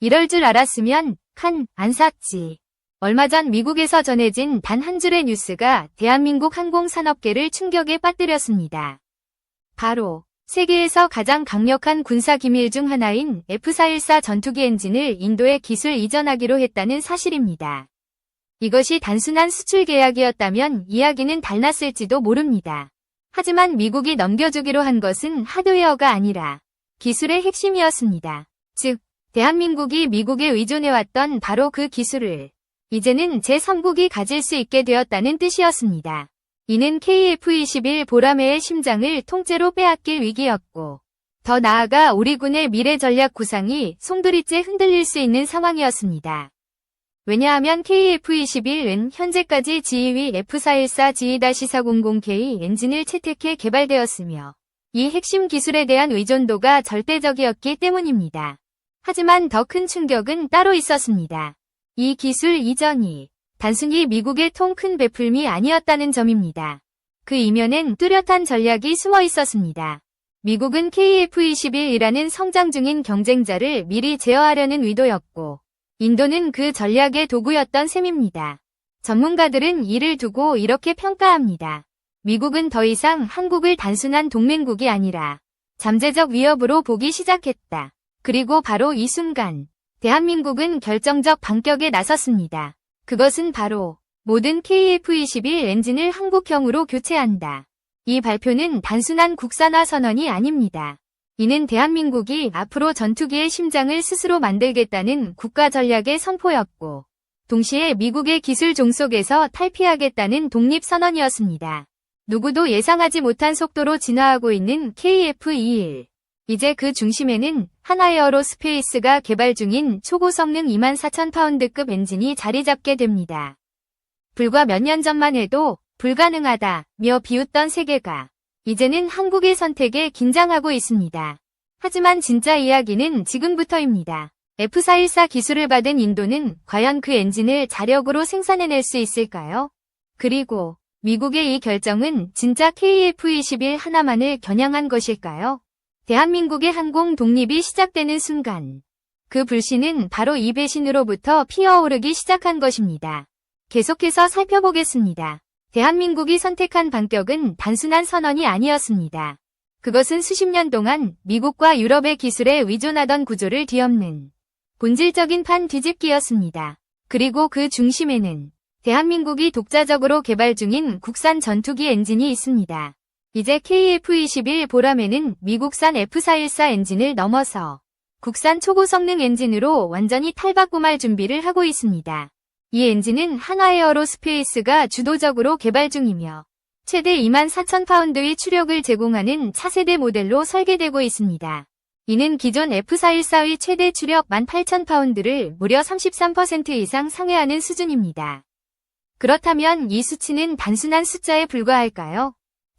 이럴 줄 알았으면 칸 안 샀지. 얼마 전 미국에서 전해진 단 한 줄의 뉴스가 대한민국 항공산업계를 충격에 빠뜨렸습니다. 바로 세계에서 가장 강력한 군사 기밀 중 하나인 F414 전투기 엔진을 인도에 기술 이전하기로 했다는 사실입니다. 이것이 단순한 수출 계약이었다면 이야기는 달랐을지도 모릅니다. 하지만 미국이 넘겨주기로 한 것은 하드웨어가 아니라 기술의 핵심이었습니다. 즉, 대한민국이 미국에 의존해왔던 바로 그 기술을 이제는 제3국이 가질 수 있게 되었다는 뜻이었습니다. 이는 KF-21 보라매의 심장을 통째로 빼앗길 위기였고, 더 나아가 우리 군의 미래 전략 구상이 송두리째 흔들릴 수 있는 상황이었습니다. 왜냐하면 KF-21은 현재까지 지휘위 F414G-400K 엔진을 채택해 개발되었으며, 이 핵심 기술에 대한 의존도가 절대적이었기 때문입니다. 하지만 더 큰 충격은 따로 있었습니다. 이 기술 이전이 단순히 미국의 통 큰 베풀미 아니었다는 점입니다. 그 이면엔 뚜렷한 전략이 숨어 있었습니다. 미국은 KF-21이라는 성장 중인 경쟁자를 미리 제어하려는 의도였고, 인도는 그 전략의 도구였던 셈입니다. 전문가들은 이를 두고 이렇게 평가합니다. 미국은 더 이상 한국을 단순한 동맹국이 아니라 잠재적 위협으로 보기 시작했다. 그리고 바로 이 순간 대한민국은 결정적 반격에 나섰습니다. 그것은 바로 모든 KF-21 엔진을 한국형으로 교체한다. 이 발표는 단순한 국산화 선언이 아닙니다. 이는 대한민국이 앞으로 전투기의 심장을 스스로 만들겠다는 국가 전략의 선포였고, 동시에 미국의 기술 종속에서 탈피하겠다는 독립선언이었습니다. 누구도 예상하지 못한 속도로 진화하고 있는 KF-21. 이제 그 중심에는 하나에어로 스페이스가 개발 중인 초고성능 24,000파운드급 엔진이 자리 잡게 됩니다. 불과 몇 년 전만 해도 불가능하다며 비웃던 세계가 이제는 한국의 선택에 긴장하고 있습니다. 하지만 진짜 이야기는 지금부터입니다. F414 기술을 받은 인도는 과연 그 엔진을 자력으로 생산해낼 수 있을까요? 그리고 미국의 이 결정은 진짜 KF-21 하나만을 겨냥한 것일까요? 대한민국의 항공 독립이 시작되는 순간 그 불신은 바로 이 배신으로부터 피어오르기 시작한 것입니다. 계속해서 살펴보겠습니다. 대한민국이 선택한 반격은 단순한 선언이 아니었습니다. 그것은 수십 년 동안 미국과 유럽의 기술에 의존하던 구조를 뒤엎는 본질적인 판 뒤집기였습니다. 그리고 그 중심에는 대한민국이 독자적으로 개발 중인 국산 전투기 엔진이 있습니다. 이제 KF-21 보람에는 미국산 F414 엔진을 넘어서 국산 초고성능 엔진으로 완전히 탈바꿈할 준비를 하고 있습니다. 이 엔진은 한화에어로스페이스가 주도적으로 개발 중이며 최대 24,000파운드의 추력을 제공하는 차세대 모델로 설계되고 있습니다. 이는 기존 F414의 최대 추력 18,000파운드를 무려 33% 이상 상회하는 수준입니다. 그렇다면 이 수치는 단순한 숫자에 불과할까요?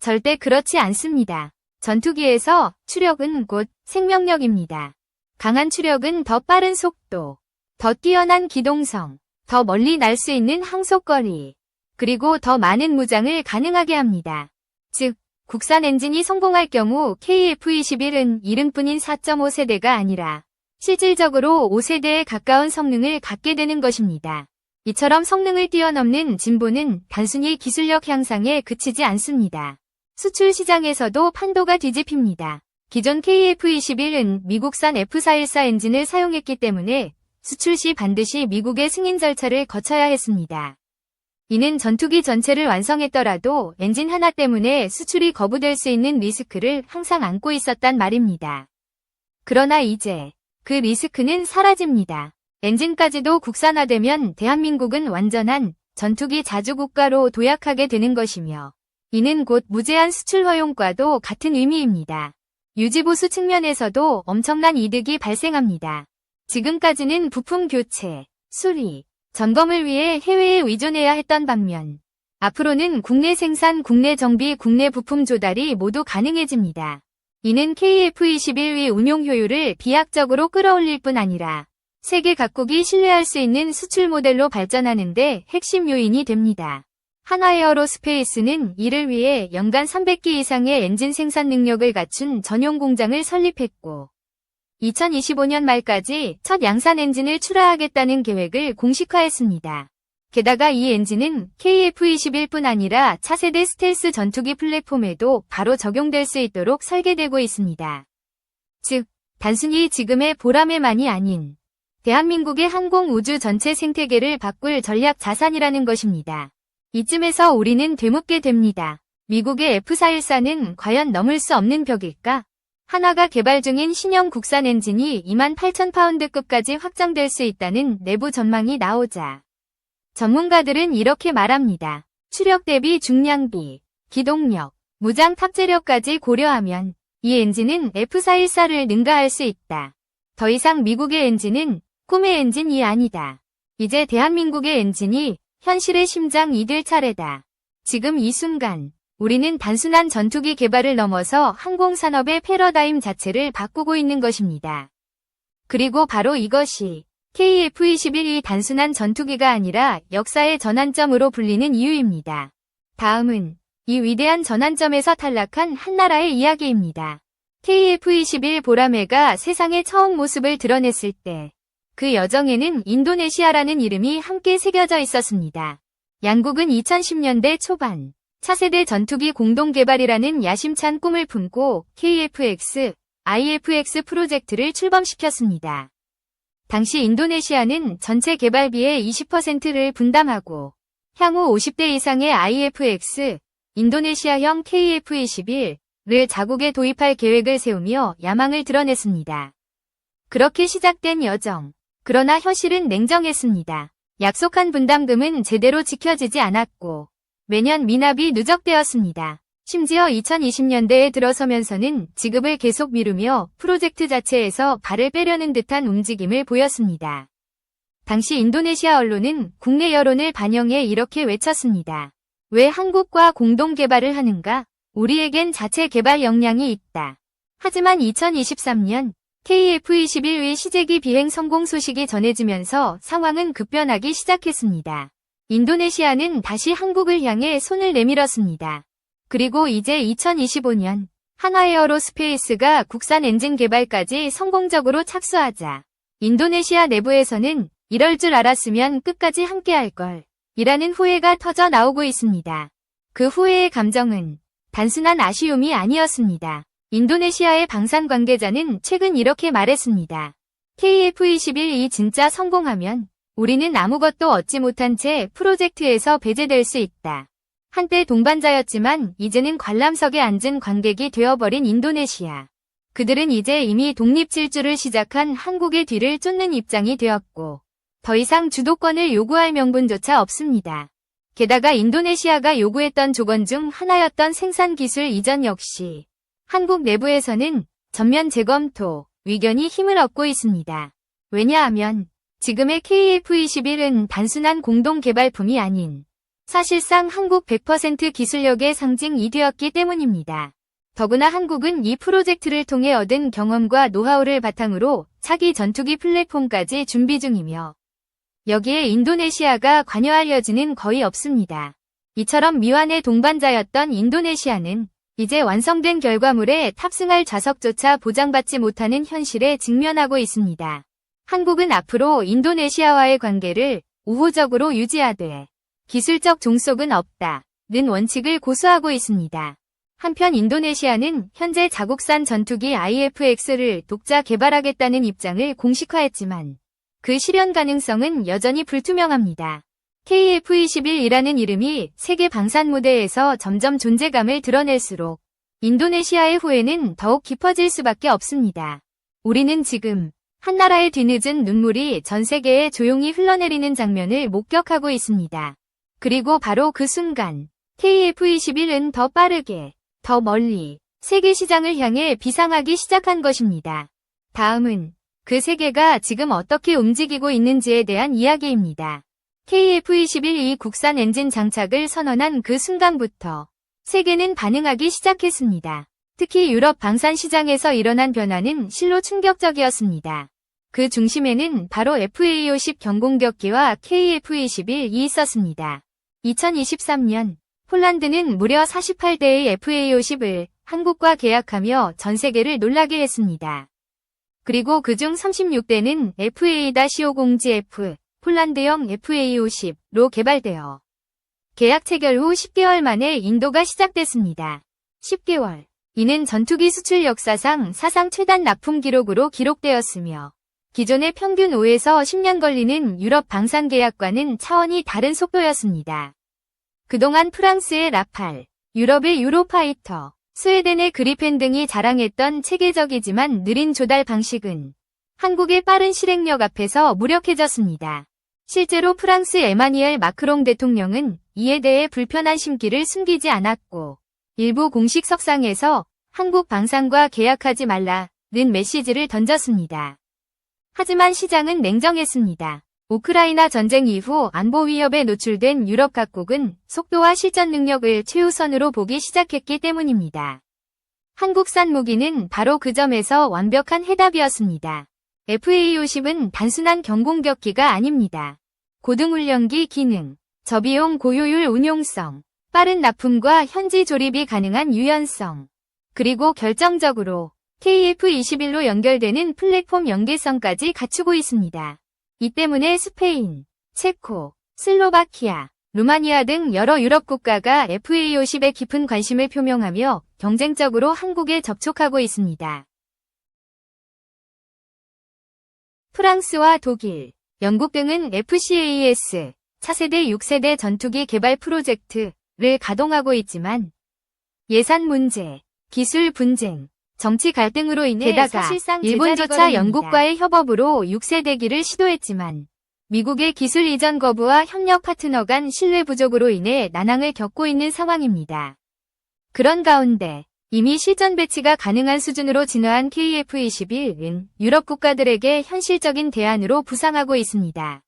절대 그렇지 않습니다. 전투기에서 추력은 곧 생명력입니다. 강한 추력은 더 빠른 속도, 더 뛰어난 기동성, 더 멀리 날 수 있는 항속거리, 그리고 더 많은 무장을 가능하게 합니다. 즉, 국산 엔진이 성공할 경우 KF-21은 이름뿐인 4.5세대가 아니라 실질적으로 5세대에 가까운 성능을 갖게 되는 것입니다. 이처럼 성능을 뛰어넘는 진보는 단순히 기술력 향상에 그치지 않습니다. 수출 시장에서도 판도가 뒤집힙니다. 기존 KF-21은 미국산 F414 엔진을 사용했기 때문에 수출 시 반드시 미국의 승인 절차를 거쳐야 했습니다. 이는 전투기 전체를 완성했더라도 엔진 하나 때문에 수출이 거부될 수 있는 리스크를 항상 안고 있었단 말입니다. 그러나 이제 그 리스크는 사라집니다. 엔진까지도 국산화되면 대한민국은 완전한 전투기 자주국가로 도약하게 되는 것이며 이는 곧 무제한 수출 허용과도 같은 의미입니다. 유지보수 측면에서도 엄청난 이득이 발생합니다. 지금까지는 부품 교체, 수리, 점검을 위해 해외에 의존해야 했던 반면 앞으로는 국내 생산, 국내 정비, 국내 부품 조달이 모두 가능해집니다. 이는 KF-21의 운용 효율을 비약적으로 끌어올릴 뿐 아니라 세계 각국이 신뢰할 수 있는 수출 모델로 발전하는 데 핵심 요인이 됩니다. 한화에어로스페이스는 이를 위해 연간 300기 이상의 엔진 생산 능력을 갖춘 전용 공장을 설립했고 2025년 말까지 첫 양산 엔진을 출하하겠다는 계획을 공식화했습니다. 게다가 이 엔진은 KF-21뿐 아니라 차세대 스텔스 전투기 플랫폼에도 바로 적용될 수 있도록 설계되고 있습니다. 즉, 단순히 지금의 보람에만이 아닌 대한민국의 항공 우주 전체 생태계를 바꿀 전략 자산이라는 것입니다. 이쯤에서 우리는 되묻게 됩니다. 미국의 F414는 과연 넘을 수 없는 벽일까? 하나가 개발 중인 신형 국산 엔진이 28,000파운드급까지 확장될 수 있다는 내부 전망이 나오자 전문가들은 이렇게 말합니다. 추력 대비 중량비, 기동력, 무장 탑재력까지 고려하면 이 엔진은 F414를 능가할 수 있다. 더 이상 미국의 엔진은 꿈의 엔진이 아니다. 이제 대한민국의 엔진이 현실의 심장이 될 차례다. 지금 이 순간 우리는 단순한 전투기 개발을 넘어서 항공산업의 패러다임 자체를 바꾸고 있는 것입니다. 그리고 바로 이것이 KF-21이 단순한 전투기가 아니라 역사의 전환점으로 불리는 이유입니다. 다음은 이 위대한 전환점에서 탈락한 한 나라의 이야기입니다. KF-21 보라매가 세상에 처음 모습을 드러냈을 때 그 여정에는 인도네시아라는 이름이 함께 새겨져 있었습니다. 양국은 2010년대 초반 차세대 전투기 공동 개발이라는 야심찬 꿈을 품고 KFX, IFX 프로젝트를 출범시켰습니다. 당시 인도네시아는 전체 개발비의 20%를 분담하고 향후 50대 이상의 IFX, 인도네시아형 KF-21을 자국에 도입할 계획을 세우며 야망을 드러냈습니다. 그렇게 시작된 여정. 그러나 현실은 냉정했습니다. 약속한 분담금은 제대로 지켜지지 않았고 매년 미납이 누적되었습니다. 심지어 2020년대에 들어서면서는 지급을 계속 미루며 프로젝트 자체에서 발을 빼려는 듯한 움직임을 보였습니다. 당시 인도네시아 언론은 국내 여론을 반영해 이렇게 외쳤습니다. 왜 한국과 공동 개발을 하는가? 우리에겐 자체 개발 역량이 있다. 하지만 2023년 KF-21의 시제기 비행 성공 소식이 전해지면서 상황은 급변하기 시작했습니다. 인도네시아는 다시 한국을 향해 손을 내밀었습니다. 그리고 이제 2025년 하나에어로 스페이스가 국산 엔진 개발까지 성공적으로 착수하자 인도네시아 내부에서는 이럴 줄 알았으면 끝까지 함께할 걸 이라는 후회가 터져 나오고 있습니다. 그 후회의 감정은 단순한 아쉬움이 아니었습니다. 인도네시아의 방산 관계자는 최근 이렇게 말했습니다. KF-21이 진짜 성공하면 우리는 아무것도 얻지 못한 채 프로젝트에서 배제될 수 있다. 한때 동반자였지만 이제는 관람석에 앉은 관객이 되어버린 인도네시아. 그들은 이제 이미 독립 질주를 시작한 한국의 뒤를 쫓는 입장이 되었고 더 이상 주도권을 요구할 명분조차 없습니다. 게다가 인도네시아가 요구했던 조건 중 하나였던 생산 기술 이전 역시 한국 내부에서는 전면 재검토, 의견이 힘을 얻고 있습니다. 왜냐하면 지금의 KF-21은 단순한 공동 개발품이 아닌 사실상 한국 100% 기술력의 상징이 되었기 때문입니다. 더구나 한국은 이 프로젝트를 통해 얻은 경험과 노하우를 바탕으로 차기 전투기 플랫폼까지 준비 중이며 여기에 인도네시아가 관여할 여지는 거의 없습니다. 이처럼 미완의 동반자였던 인도네시아는 이제 완성된 결과물에 탑승할 좌석조차 보장받지 못하는 현실에 직면하고 있습니다. 한국은 앞으로 인도네시아와의 관계를 우호적으로 유지하되 기술적 종속은 없다. 는 원칙을 고수하고 있습니다. 한편 인도네시아는 현재 자국산 전투기 IFX를 독자 개발하겠다는 입장을 공식화했지만 그 실현 가능성은 여전히 불투명합니다. KF-21이라는 이름이 세계 방산 무대에서 점점 존재감을 드러낼수록 인도네시아의 후회는 더욱 깊어질 수밖에 없습니다. 우리는 지금 한나라의 뒤늦은 눈물이 전 세계에 조용히 흘러내리는 장면을 목격하고 있습니다. 그리고 바로 그 순간 KF-21은 더 빠르게, 더 멀리 세계 시장을 향해 비상하기 시작한 것입니다. 다음은 그 세계가 지금 어떻게 움직이고 있는지에 대한 이야기입니다. KF-21이 국산 엔진 장착을 선언한 그 순간부터 세계는 반응하기 시작했습니다. 특히 유럽 방산 시장에서 일어난 변화는 실로 충격적이었습니다. 그 중심에는 바로 FA50 경공격기와 KF-21이 있었습니다. 2023년 폴란드는 무려 48대의 FA50을 한국과 계약하며 전 세계를 놀라게 했습니다. 그리고 그중 36대는 FA-5공지-F, 폴란드형 FA-50로 개발되어 계약 체결 후 10개월 만에 인도가 시작됐습니다. 10개월. 이는 전투기 수출 역사상 사상 최단 납품 기록으로 기록되었으며 기존의 평균 5에서 10년 걸리는 유럽 방산 계약과는 차원이 다른 속도였습니다. 그동안 프랑스의 라팔, 유럽의 유로파이터, 스웨덴의 그리펜 등이 자랑했던 체계적이지만 느린 조달 방식은 한국의 빠른 실행력 앞에서 무력해졌습니다. 실제로 프랑스 에마니엘 마크롱 대통령은 이에 대해 불편한 심기를 숨기지 않았고 일부 공식 석상에서 한국 방산과 계약하지 말라는 메시지를 던졌습니다. 하지만 시장은 냉정했습니다. 우크라이나 전쟁 이후 안보 위협에 노출된 유럽 각국은 속도와 실전 능력을 최우선으로 보기 시작했기 때문입니다. 한국산 무기는 바로 그 점에서 완벽한 해답이었습니다. FA-50은 단순한 경공격기가 아닙니다. 고등훈련기 기능, 저비용 고효율 운용성, 빠른 납품과 현지 조립이 가능한 유연성, 그리고 결정적으로 KF-21로 연결되는 플랫폼 연계성까지 갖추고 있습니다. 이 때문에 스페인, 체코, 슬로바키아, 루마니아 등 여러 유럽 국가가 FA-50에 깊은 관심을 표명하며 경쟁적으로 한국에 접촉하고 있습니다. 프랑스와 독일, 영국 등은 FCAS, 차세대 6세대 전투기 개발 프로젝트를 가동하고 있지만 예산 문제, 기술 분쟁, 정치 갈등으로 인해 게다가 일본조차. 영국과의 협업으로 6세대기를 시도했지만 미국의 기술 이전 거부와 협력 파트너 간 신뢰 부족으로 인해 난항을 겪고 있는 상황입니다. 그런 가운데 이미 실전 배치가 가능한 수준으로 진화한 KF-21은 유럽 국가들에게 현실적인 대안으로 부상하고 있습니다.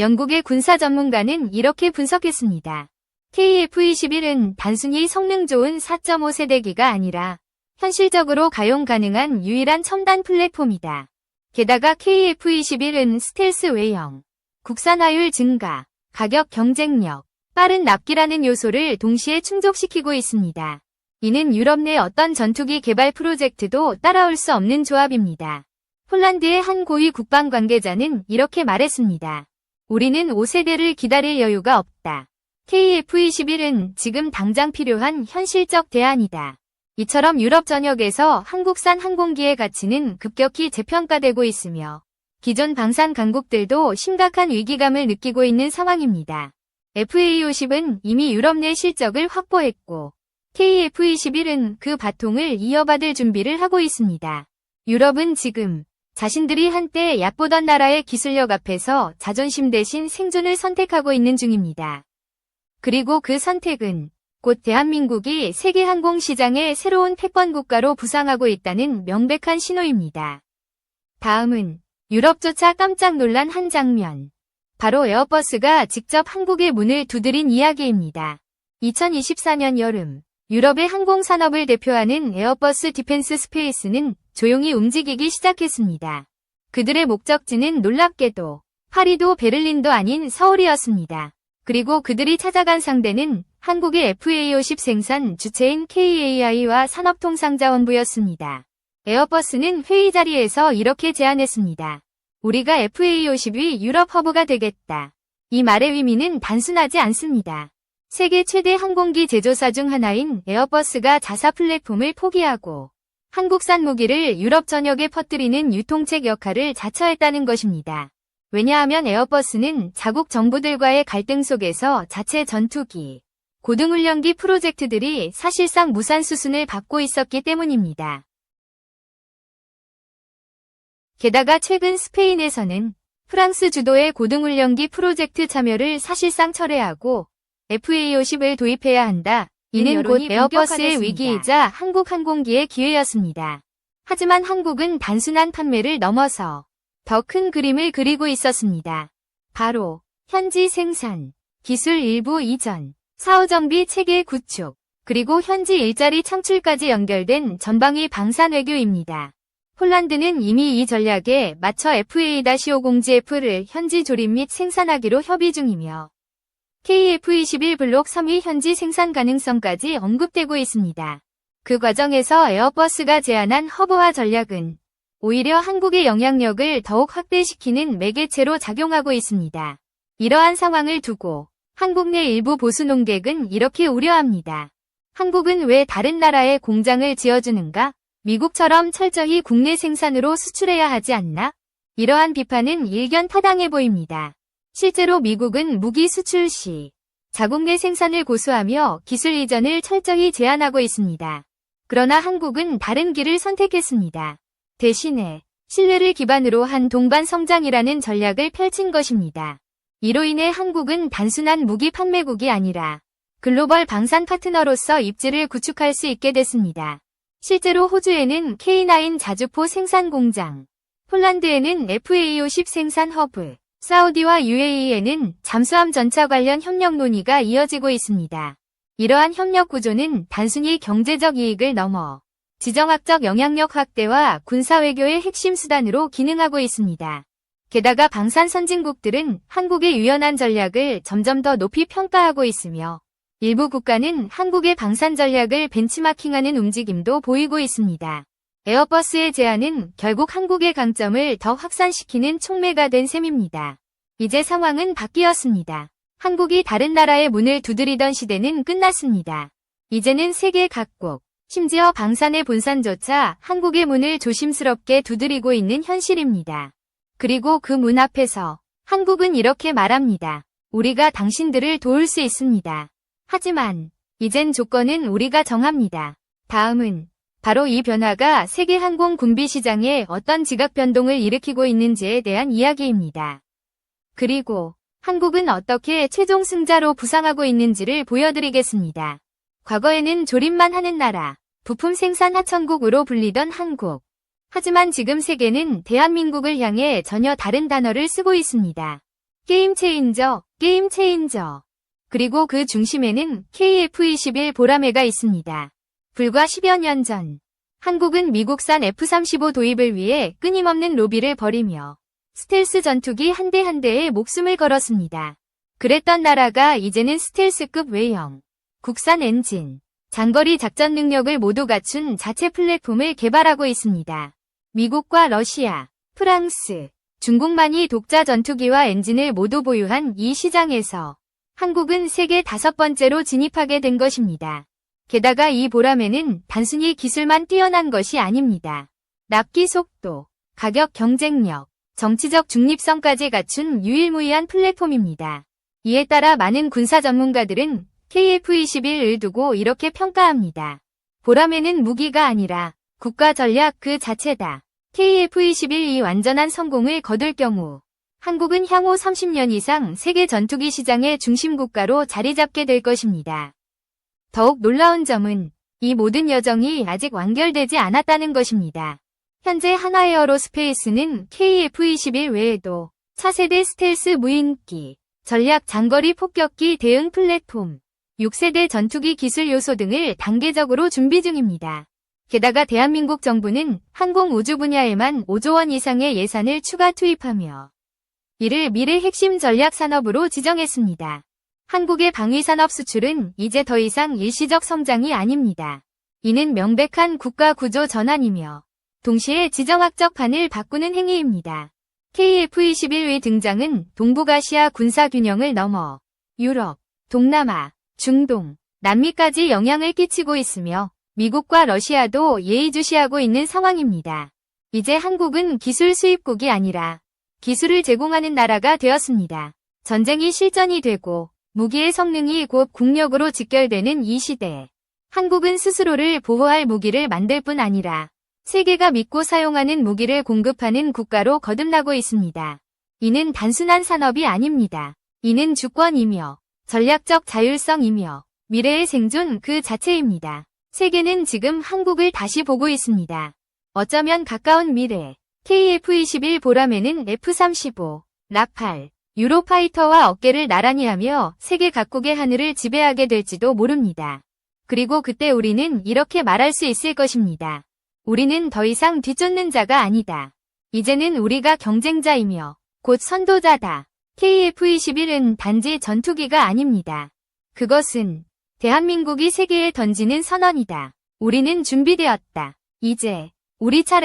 영국의 군사 전문가는 이렇게 분석했습니다. KF-21은 단순히 성능 좋은 4.5세대기가 아니라 현실적으로 가용 가능한 유일한 첨단 플랫폼이다. 게다가 KF-21은 스텔스 외형, 국산화율 증가, 가격 경쟁력, 빠른 납기라는 요소를 동시에 충족시키고 있습니다. 이는 유럽 내 어떤 전투기 개발 프로젝트도 따라올 수 없는 조합입니다. 폴란드의 한 고위 국방 관계자는 이렇게 말했습니다. 우리는 5세대를 기다릴 여유가 없다. KF-21은 지금 당장 필요한 현실적 대안이다. 이처럼 유럽 전역에서 한국산 항공기의 가치는 급격히 재평가되고 있으며 기존 방산 강국들도 심각한 위기감을 느끼고 있는 상황입니다. FA-50은 이미 유럽 내 실적을 확보했고 KF-21은 그 바통을 이어받을 준비를 하고 있습니다. 유럽은 지금 자신들이 한때 얕보던 나라의 기술력 앞에서 자존심 대신 생존을 선택하고 있는 중입니다. 그리고 그 선택은 곧 대한민국이 세계 항공 시장의 새로운 패권 국가로 부상하고 있다는 명백한 신호입니다. 다음은 유럽조차 깜짝 놀란 한 장면. 바로 에어버스가 직접 한국의 문을 두드린 이야기입니다. 2024년 여름, 유럽의 항공산업을 대표하는 에어버스 디펜스 스페이스는 조용히 움직이기 시작했습니다. 그들의 목적지는 놀랍게도 파리도 베를린도 아닌 서울이었습니다. 그리고 그들이 찾아간 상대는 한국의 FA-50 생산 주체인 KAI와 산업통상자원부였습니다. 에어버스는 회의 자리에서 이렇게 제안했습니다. 우리가 FA-50이 유럽 허브가 되겠다. 이 말의 의미는 단순하지 않습니다. 세계 최대 항공기 제조사 중 하나인 에어버스가 자사 플랫폼을 포기하고 한국산 무기를 유럽 전역에 퍼뜨리는 유통책 역할을 자처했다는 것입니다. 왜냐하면 에어버스는 자국 정부들과의 갈등 속에서 자체 전투기, 고등훈련기 프로젝트들이 사실상 무산 수순을 밟고 있었기 때문입니다. 게다가 최근 스페인에서는 프랑스 주도의 고등훈련기 프로젝트 참여를 사실상 철회하고 FA-50을 도입해야 한다. 이는 곧 에어버스의. 위기이자 한국 항공기의 기회였습니다. 하지만 한국은 단순한 판매를 넘어서 더 큰 그림을 그리고 있었습니다. 바로 현지 생산, 기술 일부 이전, 사후 정비 체계 구축, 그리고 현지 일자리 창출까지 연결된 전방위 방산 외교입니다. 폴란드는 이미 이 전략에 맞춰 FA-5공지-F를 현지 조립 및 생산하기로 협의 중이며 KF-21 블록 3위 현지 생산 가능성까지 언급되고 있습니다. 그 과정에서 에어버스가 제안한 허브화 전략은 오히려 한국의 영향력을 더욱 확대시키는 매개체로 작용하고 있습니다. 이러한 상황을 두고 한국 내 일부 보수 농객은 이렇게 우려합니다. 한국은 왜 다른 나라에 공장을 지어주는가? 미국처럼 철저히 국내 생산으로 수출해야 하지 않나? 이러한 비판은 일견 타당해 보입니다. 실제로 미국은 무기 수출 시 자국 내 생산을 고수하며 기술 이전을 철저히 제한하고 있습니다. 그러나 한국은 다른 길을 선택했습니다. 대신에 신뢰를 기반으로 한 동반 성장이라는 전략을 펼친 것입니다. 이로 인해 한국은 단순한 무기 판매국이 아니라 글로벌 방산 파트너로서 입지를 구축할 수 있게 됐습니다. 실제로 호주에는 K9 자주포 생산 공장, 폴란드에는 FA50 생산 허브, 사우디와 UAE에는 잠수함 전차 관련 협력 논의가 이어지고 있습니다. 이러한 협력 구조는 단순히 경제적 이익을 넘어 지정학적 영향력 확대와 군사 외교의 핵심 수단으로 기능하고 있습니다. 게다가 방산 선진국들은 한국의 유연한 전략을 점점 더 높이 평가하고 있으며 일부 국가는 한국의 방산 전략을 벤치마킹하는 움직임도 보이고 있습니다. 에어버스의 제안은 결국 한국의 강점을 더 확산시키는 촉매가 된 셈입니다. 이제 상황은 바뀌었습니다. 한국이 다른 나라의 문을 두드리던 시대는 끝났습니다. 이제는 세계 각국, 심지어 방산의 본산조차 한국의 문을 조심스럽게 두드리고 있는 현실입니다. 그리고 그 문 앞에서 한국은 이렇게 말합니다. 우리가 당신들을 도울 수 있습니다. 하지만 이젠 조건은 우리가 정합니다. 다음은 바로 이 변화가 세계 항공 군비 시장에 어떤 지각 변동을 일으키고 있는지에 대한 이야기입니다. 그리고 한국은 어떻게 최종 승자로 부상하고 있는지를 보여드리겠습니다. 과거에는 조립만 하는 나라, 부품 생산 하천국으로 불리던 한국. 하지만 지금 세계는 대한민국을 향해 전혀 다른 단어를 쓰고 있습니다. 게임 체인저, 게임 체인저. 그리고 그 중심에는 KF-21 보라매가 있습니다. 불과 10여 년 전, 한국은 미국산 F-35 도입을 위해 끊임없는 로비를 벌이며 스텔스 전투기 한 대 한 대에 목숨을 걸었습니다. 그랬던 나라가 이제는 스텔스급 외형, 국산 엔진, 장거리 작전 능력을 모두 갖춘 자체 플랫폼을 개발하고 있습니다. 미국과 러시아, 프랑스, 중국만이 독자 전투기와 엔진을 모두 보유한 이 시장에서 한국은 세계 다섯 번째로 진입하게 된 것입니다. 게다가 이 보람에는 단순히 기술만 뛰어난 것이 아닙니다. 납기 속도, 가격 경쟁력, 정치적 중립성까지 갖춘 유일무이한 플랫폼입니다. 이에 따라 많은 군사 전문가들은 KF-21을 두고 이렇게 평가합니다. 보람에는 무기가 아니라 국가 전략 그 자체다. KF-21이 완전한 성공을 거둘 경우 한국은 향후 30년 이상 세계 전투기 시장의 중심 국가로 자리 잡게 될 것입니다. 더욱 놀라운 점은 이 모든 여정이 아직 완결되지 않았다는 것입니다. 현재 하나에어로 스페이스는 KF-21 외에도 차세대 스텔스 무인기, 전략 장거리 폭격기 대응 플랫폼, 6세대 전투기 기술 요소 등을 단계적으로 준비 중입니다. 게다가 대한민국 정부는 항공우주 분야에만 5조 원 이상의 예산을 추가 투입하며 이를 미래 핵심 전략 산업으로 지정했습니다. 한국의 방위산업 수출은 이제 더 이상 일시적 성장이 아닙니다. 이는 명백한 국가 구조 전환이며 동시에 지정학적 판을 바꾸는 행위입니다. KF-21의 등장은 동북아시아 군사 균형을 넘어 유럽, 동남아, 중동, 남미까지 영향을 끼치고 있으며 미국과 러시아도 예의주시하고 있는 상황입니다. 이제 한국은 기술 수입국이 아니라 기술을 제공하는 나라가 되었습니다. 전쟁이 실전이 되고 무기의 성능이 곧 국력으로 직결되는 이 시대. 한국은 스스로를 보호할 무기를 만들 뿐 아니라 세계가 믿고 사용하는 무기를 공급하는 국가로 거듭나고 있습니다. 이는 단순한 산업이 아닙니다. 이는 주권이며 전략적 자율성이며 미래의 생존 그 자체입니다. 세계는 지금 한국을 다시 보고 있습니다. 어쩌면 가까운 미래, KF-21 보람에는 F-35, 라팔, 유로파이터와 어깨를 나란히 하며 세계 각국의 하늘을 지배하게 될지도 모릅니다. 그리고 그때 우리는 이렇게 말할 수 있을 것입니다. 우리는 더 이상 뒤쫓는 자가 아니다. 이제는 우리가 경쟁자이며 곧 선도자다. KF-21은 단지 전투기가 아닙니다. 그것은 대한민국이 세계에 던지는 선언이다. 우리는 준비되었다. 이제 우리 차례